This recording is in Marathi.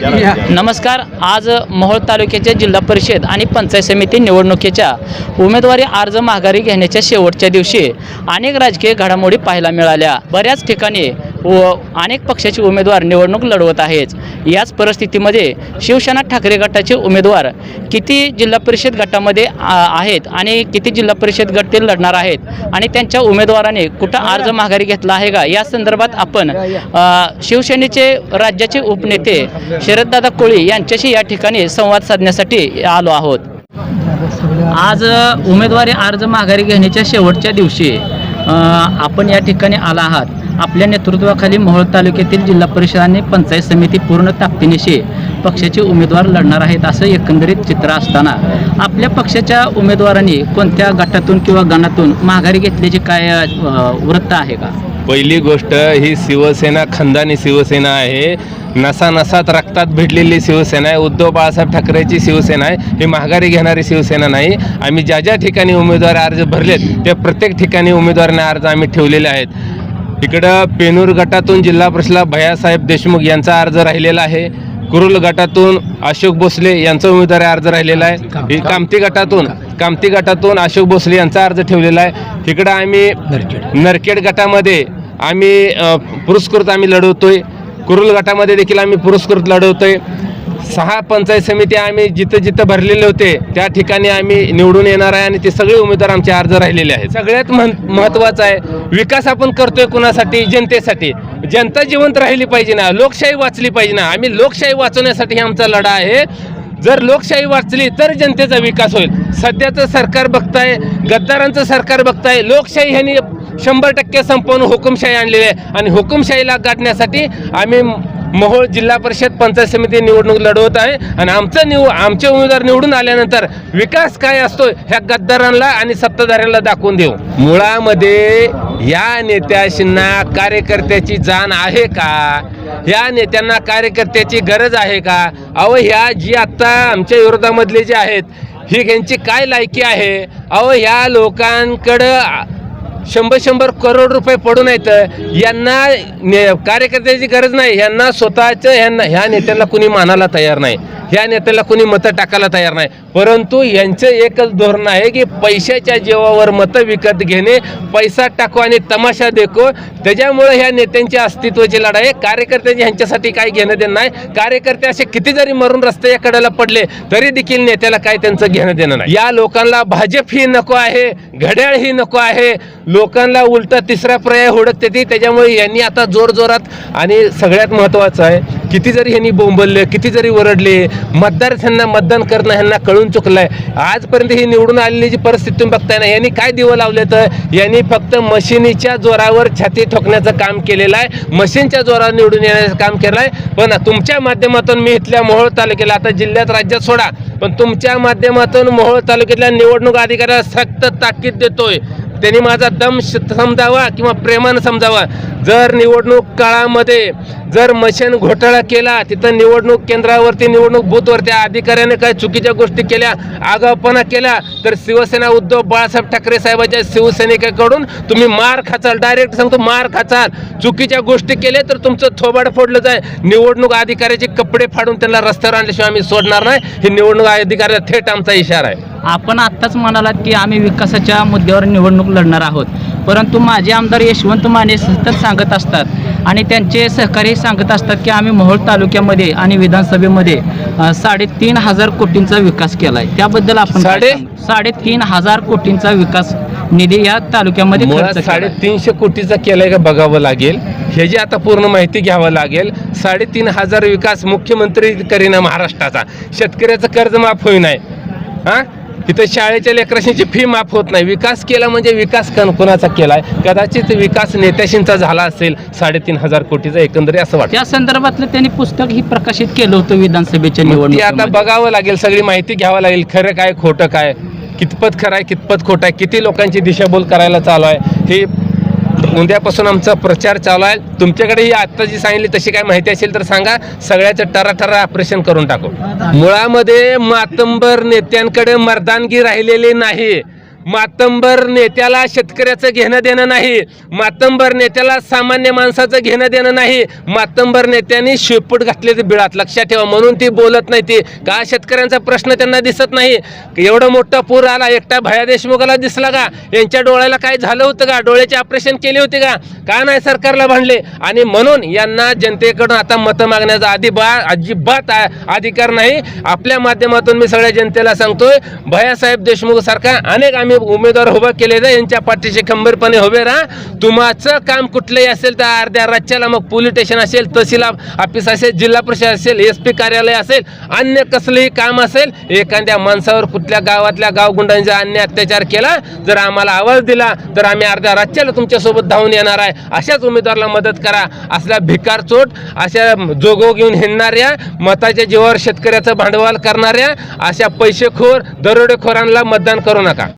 नमस्कार. आज मोहोळ तालुक्याच्या जिल्हा परिषद आणि पंचायत समिती निवडणुकीच्या उमेदवारी अर्ज माघारी घेण्याच्या शेवटच्या दिवशी अनेक राजकीय घडामोडी पाहायला मिळाल्या. बऱ्याच ठिकाणी व अनेक पक्षाचे उमेदवार निवडणूक लढवत आहेत. याच परिस्थितीमध्ये शिवसेना ठाकरे गटाचे उमेदवार किती जिल्हा परिषद गटामध्ये आहेत आणि किती जिल्हा परिषद गट ते लढणार आहेत आणि त्यांच्या उमेदवाराने कुठं अर्ज माघारी घेतला आहे का? या संदर्भात आपण शिवसेनेचे राज्याचे उपनेते शरददादा कोळी यांच्याशी या ठिकाणी संवाद साधण्यासाठी आलो आहोत. आज उमेदवारी अर्ज माघारी घेण्याच्या शेवटच्या दिवशी आपण या ठिकाणी आला आहात. आपल्या नेतृत्वाखाली मोहोळ तालुक्यातील जिल्हा परिषद आणि पंचायत समिती पूर्ण ताकदीनिशी पक्षाचे उमेदवार लढणार आहेत असं एकंदरीत चित्र असताना. आपल्या पक्षाच्या उमेदवारांनी कोणत्या गटातून किंवा गणातून माघारी घेतल्याचे काय वृत्त आहे का? पहिली गोष्ट ही शिवसेना खंदानी शिवसेना आहे. नसा नसात रक्तात भेटलेली शिवसेना आहे. उद्धव बाळासाहेब ठाकरेची शिवसेना आहे. ही माघारी घेणारी शिवसेना नाही. आम्ही ज्या ज्या ठिकाणी उमेदवार अर्ज भरलेत त्या प्रत्येक ठिकाणी उमेदवारांना अर्ज आम्ही ठेवलेले आहेत. इकडं पेनूर गटातून जिल्हा परिषदला भैयासाहेब देशमुख यांचा अर्ज राहिलेला आहे. कुरुल गटातून अशोक भोसले यांचा उमेदवारी अर्ज राहिलेला आहे. ही कामती गटातून कामती गटातून अशोक भोसले यांचा अर्ज ठेवलेला आहे. तिकडं आम्ही नरखेड. गटामध्ये आम्ही पुरस्कृत आम्ही लढवतोय. कुरुल गटामध्ये देखील आम्ही पुरस्कृत लढवतोय. सहा पंचायत समिती आम्ही जिथं जिथं भरलेले होते त्या ठिकाणी आम्ही निवडून येणार आहे आणि ते सगळे उमेदवार आमचे अर्ज राहिलेले आहेत. सगळ्यात मह महत्त्वाचं आहे विकास आपण करतोय कुणासाठी? जनतेसाठी. जनता जिवंत राहिली पाहिजे ना लोकशाही वाचली पाहिजे ना. आम्ही लोकशाही वाचवण्यासाठी आमचा लढा आहे. जर लोकशाही वाचली तर जनतेचा विकास होईल. सध्याचं सरकार बघताय गद्दारांचं सरकार बघताय लोकशाही ह्यांनी शंभर टक्के संपवून हुकुमशाही आणलेली आहे. आणि हुकुमशाहीला गाठण्यासाठी आम्ही मोहोळ जिल्हा परिषद पंचायत समिती निवडणूक लढवत आहे आणि आमचं निव आमचे उमेदवार निवडून आल्यानंतर विकास काय असतो ह्या गद्दारांना आणि सत्ताधाऱ्यांना दाखवून देऊ. मुळामध्ये या नेत्याशींना कार्यकर्त्याची जाण आहे का? ह्या नेत्यांना कार्यकर्त्याची गरज आहे का? अहो ह्या जी आत्ता आमच्या विरोधामधले जे आहेत ही यांची काय लायकी आहे? अहो ह्या लोकांकडं शंभर शंभर करोड रुपये पडून आहेत. यांना ने कार्यकर्त्याची गरज नाही. यांना स्वतःचं ह्यांना ह्या नेत्यांना कुणी मानायला तयार नाही. ह्या नेत्याला कुणी मतं टाकायला तयार नाही. परंतु यांचं एकच धोरण आहे की पैशाच्या जीवावर मतं विकत घेणे पैसा टाकू आणि तमाशा देखो. त्याच्यामुळे ह्या नेत्यांची अस्तित्वाची लढाई आहे. कार्यकर्त्यांची ह्यांच्यासाठी काही घेणं देणं नाही. कार्यकर्ते असे किती जरी मरून रस्त्याच्या कडेला पडले तरी देखील नेत्याला काय त्यांचं घेणं देणं नाही. या लोकांना भाजप ही नको आहे घड्याळ ही नको आहे. लोकांना उलटा तिसरा पर्याय हुडकते ती. त्याच्यामुळे यांनी आता जोर जोरात आणि सगळ्यात महत्त्वाचं आहे किती जरी ह्यांनी बोंबलले किती जरी ओरडले ह्यांना मतदान करणं ह्यांना कळून चुकलंय. आजपर्यंत ही निवडून आलेली जी परिस्थिती तुम्ही बघताय ना यांनी काय दिवं लावले तर? यांनी फक्त मशिनीच्या जोरावर छाती ठोकण्याचं काम केलेलं आहे. मशीनच्या जोरावर निवडून येण्याचं काम केलं आहे. पण तुमच्या माध्यमातून मी इथल्या मोहोळ तालुक्याला आता जिल्ह्यात राज्यात सोडा पण तुमच्या माध्यमातून मोहोळ तालुक्यातल्या निवडणूक अधिकाऱ्याला सक्त ताकीद देतोय. त्यांनी माझा दम समजावा किंवा प्रेमानं समजावा. जर निवडणूक काळामध्ये जर मशीन घोटाळा केला तिथं निवडणूक केंद्रावरती निवडणूक बूथवर त्या अधिकाऱ्याने काय चुकीच्या गोष्टी केल्या आगावपणा केला तर शिवसेना उद्धव बाळासाहेब ठाकरे साहेबांच्या शिवसैनिकाकडून तुम्ही मार खाचाल. डायरेक्ट सांगतो मार खाचाल. चुकीच्या गोष्टी केल्या तर तुमचं थोबाड फोडलं जाय. निवडणूक अधिकाऱ्याचे कपडे फाडून त्यांना रस्त्यावर आणल्याशिवाय आम्ही सोडणार नाही. हे निवडणूक अधिकाऱ्याला थेट आमचा इशारा आहे. आपण आत्ताच म्हणालात की आम्ही विकासाच्या मुद्द्यावर निवडणूक लढणार आहोत. परंतु माझे आमदार यशवंत माने सतत सांगत असतात आणि त्यांचे सहकारी सांगत असतात की आम्ही मोहोळ तालुक्यामध्ये आणि विधानसभेमध्ये साडेतीन हजार कोटींचा विकास केला आहे त्याबद्दल आपण साडे? साडेतीन हजार कोटींचा विकास निधी या तालुक्यामध्ये. साडेतीनशे कोटीचा केलाय का बघावं लागेल. ह्याची आता पूर्ण माहिती घ्यावं लागेल साडेतीन हजार विकास मुख्यमंत्री करीना महाराष्ट्राचा. शेतकऱ्याचं कर्ज माफ होई नाही हा? इथं शाळेच्या लेकराशींची फी माफ होत नाही. विकास केला म्हणजे विकास कण कोणाचा केलाय कदाचित विकास नेत्याशींचा झाला असेल साडेतीन हजार कोटीचा एकंदरीत असं वाटतं. त्या संदर्भातलं त्यांनी पुस्तक ही प्रकाशित केलं होतं विधानसभेच्या निवडणूक आता बघावं लागेल सगळी माहिती घ्यावं लागेल खरं काय खोटं काय? कितपत खरं आहे कितपत खोटं आहे? किती लोकांची दिशाभूल करायला चालू आहे? हे उद्यापासून आमचा प्रचार चालू आहे. तुमच्याकडे ही आत्ता जी सांगितली तशी काय माहिती असेल तर सांगा. सगळ्याचं टराठरा ऑपरेशन करून टाकू. मुळामध्ये मातंबर नेत्यांकडे मर्दानगी राहिलेली नाही. मातंबर नेत्याला शेतकऱ्याचं घेणं देणं नाही. मातंबर नेत्याला सामान्य माणसाचं घेणं देणं नाही. मातंबर नेत्यांनी शेपूट घातले ते बिळात. लक्षात ठेवा म्हणून ती बोलत नाही ती. का शेतकऱ्यांचा प्रश्न त्यांना दिसत नाही? एवढं मोठा पूर आला एकटा भया देशमुखाला दिसला का? यांच्या डोळ्याला काय झालं होतं का? डोळ्याचे ऑपरेशन केले होते का? का नाही सरकारला भांडले? आणि म्हणून यांना जनतेकडून आता मतं मागण्याचा अधिबा अजिबात आ- अधिकार नाही. आपल्या माध्यमातून मी सगळ्या जनतेला सांगतोय भयासाहेब देशमुख सारखा अनेक आम्ही उमेदवार उभा केलेले यांच्या पाठीशी खंबीरपणे उभे राहा. तुमचं काम कुठलंही असेल तर अर्ध्या राज्याला मग पोलीस स्टेशन असेल तहसील ऑफिस असेल जिल्हा परिषद असेल एस पी कार्यालय असेल अन्य कसलंही काम असेल एखाद्या माणसावर कुठल्या गावातल्या गावगुंडांचा अन्य अत्याचार केला जर आम्हाला आवाज दिला तर आम्ही अर्ध्या राज्याला तुमच्यासोबत धावून येणार आहे. अशाच उमेदवाराला मदत करा. असल्या भिकार चोट अशा जोगो घेऊन हिंडणाऱ्या मताच्या जीवावर शेतकऱ्याचं भांडवल करणाऱ्या अशा पैसेखोर दरोडेखोरांना मतदान करू नका.